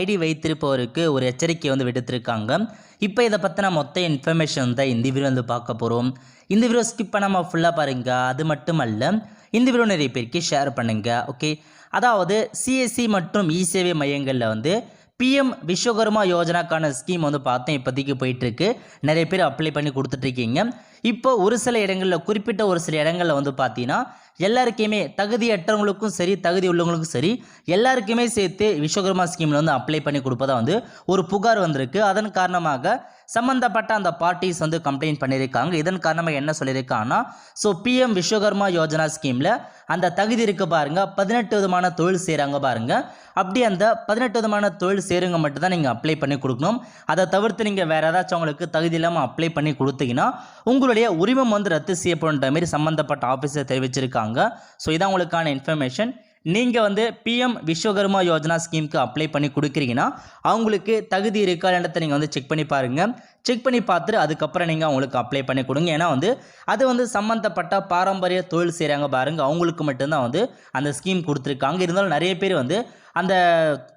ID வைத்திருப்பவருக்கு ஒரு எச்சரிக்கை வந்து விடுத்திருக்காங்க. இப்போ இதை பற்றின மொத்த இன்ஃபர்மேஷன் தான் இந்த வீடியோ வந்து பார்க்க போகிறோம் இந்த வீடியோ ஸ்கிப் பண்ணாமல் ஃபுல்லாக பாருங்கள் அது மட்டும் அல்ல இந்த வீடியோ நிறைய பேருக்கு ஷேர் பண்ணுங்கள் ஓகே அதாவது சிஎஸ்சி மற்றும் இ சேவை மையங்களில் வந்து பிஎம் விஸ்வகர்மா யோஜனாக்கான ஸ்கீம் வந்து பார்த்தோம் இப்போதைக்கு போயிட்டுருக்கு. நிறைய பேர் அப்ளை பண்ணி கொடுத்துட்ருக்கீங்க இப்போ ஒரு சில இடங்களில் குறிப்பிட்ட ஒரு சில இடங்களில் வந்து பார்த்தீங்கன்னா எல்லாருக்குமே தகுதியற்றவங்களுக்கும் சரி தகுதி உள்ளவங்களுக்கும் சரி எல்லாருக்குமே சேர்த்து விஸ்வகர்மா ஸ்கீமில் வந்து அப்ளை பண்ணி கொடுப்பதா வந்து ஒரு புகார் வந்திருக்கு. அதன் காரணமாக சம்மந்தப்பட்ட அந்த பார்ட்டிஸ் வந்து கம்ப்ளைண்ட் பண்ணியிருக்காங்க. இதன் காரணமாக என்ன சொல்லியிருக்காங்கன்னா ஸோ பிஎம் விஸ்வகர்மா யோஜனா ஸ்கீமில் அந்த தகுதி இருக்குது பாருங்கள் பதினெட்டு விதமான தொழில் செய்கிறாங்க பாருங்கள் அப்படி அந்த பதினெட்டு விதமான தொழில் சேருங்க மட்டும் தான் நீங்கள் அப்ளை பண்ணி கொடுக்கணும். அதை தவிர்த்து நீங்கள் வேறு ஏதாச்சும் உங்களுக்கு தகுதி இல்லாமல் அப்ளை பண்ணி கொடுத்தீங்கன்னா உங்களுடைய உரிமம் வந்து ரத்து செய்யப்படுன்ற மாதிரி சம்மந்தப்பட்ட ஆஃபீஸர் தெரிவிச்சிருக்காங்க. ஸோ இதான் உங்களுக்கான இன்ஃபர்மேஷன் நீங்கள் வந்து பிஎம் விஸ்வகர்மா யோஜனா ஸ்கீமுக்கு அப்ளை பண்ணி கொடுக்குறீங்கன்னா அவங்களுக்கு தகுதி இருக்கா இடத்த நீங்கள் வந்து செக் பண்ணி பாருங்கள் செக் பண்ணி பார்த்துட்டு அதுக்கப்புறம் நீங்கள் அவங்களுக்கு அப்ளை பண்ணி கொடுங்க. ஏன்னா வந்து அது வந்து சம்மந்தப்பட்ட பாரம்பரிய தொழில் செய்கிறாங்க பாருங்கள் அவங்களுக்கு மட்டும்தான் வந்து அந்த ஸ்கீம் கொடுத்துருக்காங்க. இருந்தாலும் நிறைய பேர் வந்து அந்த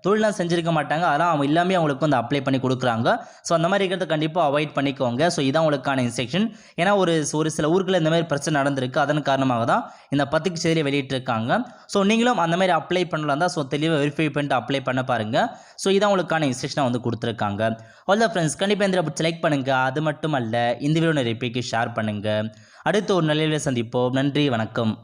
தொழிலாம் செஞ்சுருக்க மாட்டாங்க. அதெல்லாம் அவங்க எல்லாமே அவங்களுக்கு வந்து அப்ளை பண்ணி கொடுக்குறாங்க. ஸோ அந்த மாதிரி இருக்கிறத கண்டிப்பாக அவாய்ட் பண்ணிக்கோங்க. ஸோ இதான் உங்களுக்கான இன்ஸ்ட்ரக்ஷன் ஏன்னா ஒரு ஒரு சில ஊர்களில் இந்த மாதிரி பிரச்சனை நடந்திருக்கு. அதன் காரணமாக தான் இந்த பத்துக்கு செய்தியை வெளியிட்டிருக்காங்க. ஸோ நீங்களும் அந்த மாதிரி அப்ளை பண்ணலாம் தான். ஸோ தெளிவாக வெரிஃபை பண்ணிட்டு அப்ளை பண்ண பாருங்கள் ஸோ இதான் உங்களுக்கான இன்ஸ்ட்ரக்ஷனை வந்து கொடுத்துருக்காங்க. அவ்வளோ ஃப்ரெண்ட்ஸ் கண்டிப்பாக இந்த செலக்ட் பண்ணுங்கள் அது மட்டும் அல்ல இந்த வீடியோ நிறைய பேருக்கு ஷேர் பண்ணுங்கள் அடுத்து ஒரு நிலையில் சந்திப்போம். நன்றி வணக்கம்.